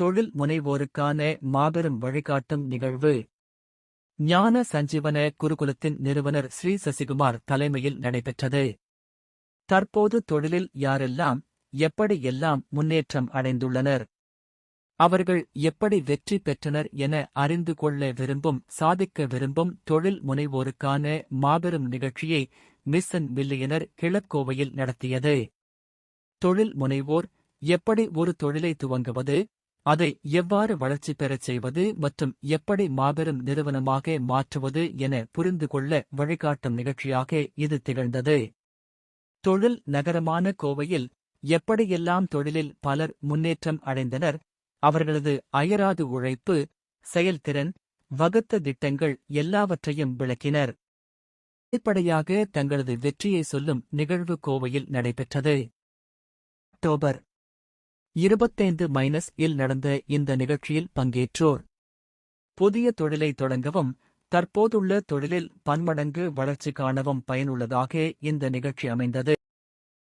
தொழில் முனைவோருக்கான மாபெரும் வழிகாட்டும் நிகழ்வு. ஞான சஞ்சீவன குருகுலத்தின் நிறுவனர் ஸ்ரீ சசிகுமார் தலைமையில் நடைபெற்றது. தற்போது தொழிலில் யாரெல்லாம் எப்படி எல்லாம் முன்னேற்றம் அடைந்துள்ளனர்? அவர்கள் எப்படி வெற்றி பெற்றனர் என அறிந்து கொள்ள விரும்பும் சாதிக்க விரும்பும் தொழில் முனைவோருக்கான மாபெரும் நிகழ்ச்சியை மிஸ்ஸன் மில்லியனர் கிழக்கோவையில் நடத்தியது. தொழில் முனைவோர் எப்படி ஒரு தொழிலை துவங்குவது அதை எவ்வாறு வளர்ச்சி பெறச் செய்வது மற்றும் எப்படி மாபெரும் நிறுவனமாக மாற்றுவது என புரிந்து கொள்ள வழிகாட்டும் நிகழ்ச்சியாக இது திகழ்ந்தது. தொழில் நகரமான கோவையில் எப்படியெல்லாம் தொழிலில் பலர் முன்னேற்றம் அடைந்தனர் அவர்களது அயராது உழைப்பு செயல்திறன் வகுத்த திட்டங்கள் எல்லாவற்றையும் விளக்கினர். அடிப்படையாக தங்களது வெற்றியை சொல்லும் நிகழ்வு கோவையில் நடைபெற்றது. அக்டோபர் இருபத்தைந்து மைனஸ் இல் நடந்த இந்த நிகழ்ச்சியில் பங்கேற்றோர். புதிய தொழிலை தொடங்கவும் தற்போதுள்ள தொழிலில் பன்மடங்கு வளர்ச்சி காணவும் பயனுள்ளதாக இந்த நிகழ்ச்சி அமைந்தது.